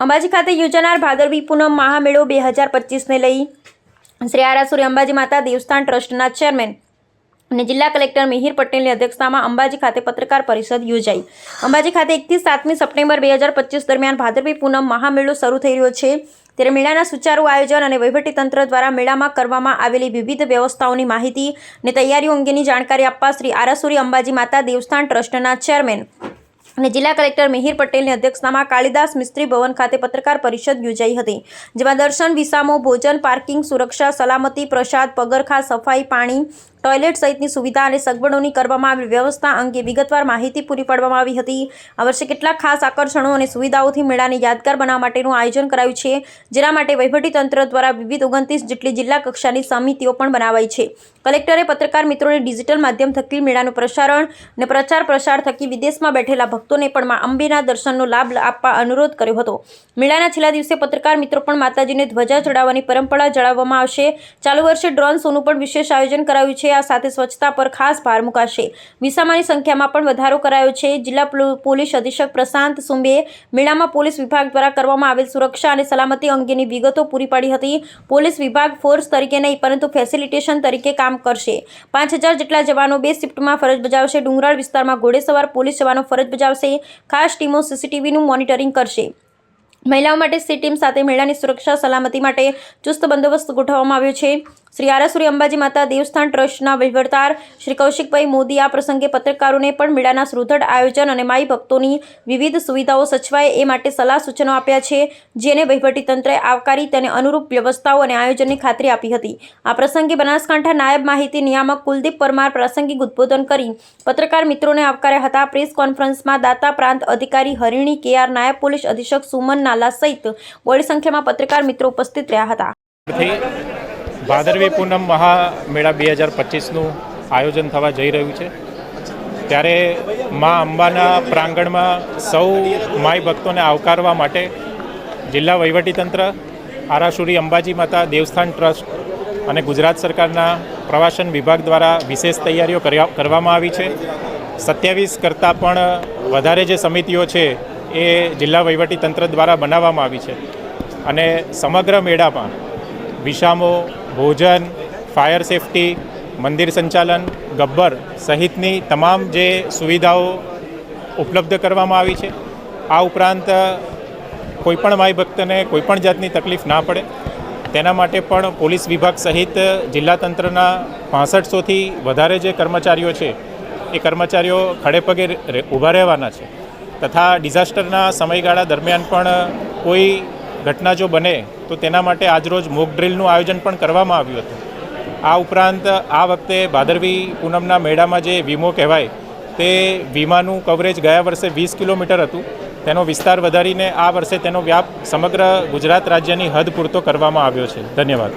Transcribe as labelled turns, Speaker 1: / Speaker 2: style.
Speaker 1: અંબાજી ખાતે યોજાનાર ભાદરવી પૂનમ મહામેળો બે હજાર પચીસને લઈ શ્રી આરાસુરી અંબાજી માતા દેવસ્થાન ટ્રસ્ટના ચેરમેન અને જિલ્લા કલેક્ટર મિહિર પટેલની અધ્યક્ષતામાં અંબાજી ખાતે પત્રકાર પરિષદ યોજાઈ. અંબાજી ખાતે એકથી સાતમી સપ્ટેમ્બર બે હજાર પચીસ દરમિયાન ભાદરવી પૂનમ મહામેળો શરૂ થઈ રહ્યો છે. ત્યારે મેળાના સુચારુ આયોજન અને વહીવટીતંત્ર દ્વારા મેળામાં કરવામાં આવેલી વિવિધ વ્યવસ્થાઓની માહિતી અને તૈયારીઓ અંગેની જાણકારી આપવા શ્રી આરાસુરી અંબાજી માતા દેવસ્થાન ટ્રસ્ટના ચેરમેન અને જિલ્લા કલેક્ટર મિહિર પટેલની અધ્યક્ષતામાં કાળીદાસ મિસ્ત્રી ભવન ખાતે પત્રકાર પરિષદ યોજાઈ હતી, જેમાં દર્શન, વિસામો, ભોજન, પાર્કિંગ, સુરક્ષા, સલામતી, પ્રસાદ, પગરખા, સફાઈ, પાણી ટોયલેટ સહિતની સુવિધા અને સગવડોની કરવામાં આવેલ વ્યવસ્થા અંગે વિગતવાર માહિતી પૂરી પાડવામાં આવી હતી. આ વર્ષે કેટલાક ખાસ આકર્ષણો અને સુવિધાઓથી મેળાને યાદગાર બનાવવા માટેનું આયોજન કરાયું છે, જેના માટે વહીવટીતંત્ર દ્વારા વિવિધ ઓગણત્રીસ જેટલી જિલ્લા કક્ષાની સમિતિઓ પણ બનાવાઈ છે. કલેક્ટરે પત્રકાર મિત્રોને ડિજિટલ માધ્યમ થકી મેળાનું પ્રસારણ અને પ્રચાર પ્રસાર થકી વિદેશમાં બેઠેલા ભક્તોને પણ મા અંબેના દર્શનનો લાભ આપવા અનુરોધ કર્યો હતો. મેળાના છેલ્લા દિવસે પત્રકાર મિત્રો પણ માતાજીને ધ્વજા ચડાવવાની પરંપરા જણાવવામાં આવશે. ચાલુ વર્ષે ડ્રોન શોનું પણ વિશેષ આયોજન કરાયું છે. આ સાથે સ્વચ્છતા પર ખાસ ભાર મુકાશે. વિસામાની સંખ્યામાં પણ વધારો કરાયો છે. જિલ્લા પોલીસ અધિક્ષક પ્રશાંત સુંબે મેળામાં પોલીસ વિભાગ દ્વારા કરવામાં આવેલ સુરક્ષા અને સલામતી અંગેની વિગતો પૂરી પાડી હતી. પોલીસ વિભાગ ફોર્સ તરીકે નહીં, પરંતુ ફેસિલિટેશન તરીકે કામ કરશે. પાંચ હજાર જેટલા જવાનો બે શિફ્ટમાં ફરજ બજાવશે. ડુંગરાળ વિસ્તારમાં ઘોડેસવાર પોલીસ જવાનો ફરજ બજાવશે. ખાસ ટીમો સીસીટીવીનું મોનિટરિંગ કરશે. મહિલાઓ માટે સી ટીમ સાથે મેળાની સુરક્ષા, સલામતી માટે ચુસ્ત બંદોબસ્ત ગોઠવવામાં આવ્યો છે. શ્રી આરાસુરી અંબાજી માતા દેવસ્થાન ટ્રસ્ટના વહીવટદાર શ્રી કૌશિકભાઈ મોદી આ પ્રસંગે પત્રકારોને પણ મેળાના સુદૃઢ આયોજન અને માઈ ભક્તોની વિવિધ સુવિધાઓ સચવાય એ માટે સલાહ સૂચનો આપ્યા છે, જેને વહીવટીતંત્રએ આવકારી તેને અનુરૂપ વ્યવસ્થાઓ અને આયોજનની ખાતરી આપી હતી. આ પ્રસંગે બનાસકાંઠા નાયબ માહિતી નિયામક કુલદીપ પરમાર પ્રાસંગિક ઉદ્બોધન કરી પત્રકાર મિત્રોને આવકાર્યા હતા. પ્રેસ કોન્ફરન્સમાં દાતા પ્રાંત અધિકારી હરિણી કે આર નાયબ પોલીસ અધિક્ષક સુમન નાલા સહિત બોડી સંખ્યામાં પત્રકાર મિત્રો ઉપસ્થિત રહ્યા હતા.
Speaker 2: ભાદરવી પૂનમ મહામેળા બે હજાર પચીસનું આયોજન થવા જઈ રહ્યું છે. ત્યારે મા અંબાના પ્રાંગણમાં સૌ માય ભક્તોને આવકારવા માટે જિલ્લા વહીવટીતંત્ર આરાસુરી અંબાજી માતા દેવસ્થાન ટ્રસ્ટ અને ગુજરાત સરકારના પ્રવાસન વિભાગ દ્વારા વિશેષ તૈયારીઓ કરવામાં આવી છે. સત્યાવીસ કરતાં પણ વધારે જે સમિતિઓ છે એ જિલ્લા વહીવટીતંત્ર દ્વારા બનાવવામાં આવી છે. અને સમગ્ર મેળામાં વિષામો ભોજન ફાયર સેફટી મંદિર સંચાલન, ગબ્બર સહિતની તમામ જે સુવિધાઓ ઉપલબ્ધ કરવામાં આવી છે. આ ઉપરાંત કોઈપણ માય ભક્તને કોઈપણ જાતની તકલીફ ના પડે. તેના માટે પણ પોલીસ વિભાગ સહિત જિલ્લા તંત્રના પાસઠસોથી વધારે જે કર્મચારીઓ છે, એ કર્મચારીઓ ખડે પગે રે- ઊભા રહેવાના છે. તથા ડિઝાસ્ટરના સમયગાળા દરમિયાન પણ કોઈ ઘટના જો બને, તો તેના માટે આજરોજ મોક ડ્રિલનું આયોજન પણ કરવામાં આવ્યું હતું. આ ઉપરાંત, આ વખતે ભાદરવી પૂનમના મેળામાં જે વીમો કહેવાય, તે વીમાનું કવરેજ ગયા વર્ષે વીસ કિલોમીટર હતું. તેનો વિસ્તાર વધારીને આ વર્ષે તેનો વ્યાપ સમગ્ર ગુજરાત રાજ્યની હદ પૂરતો કરવામાં આવ્યો છે. ધન્યવાદ.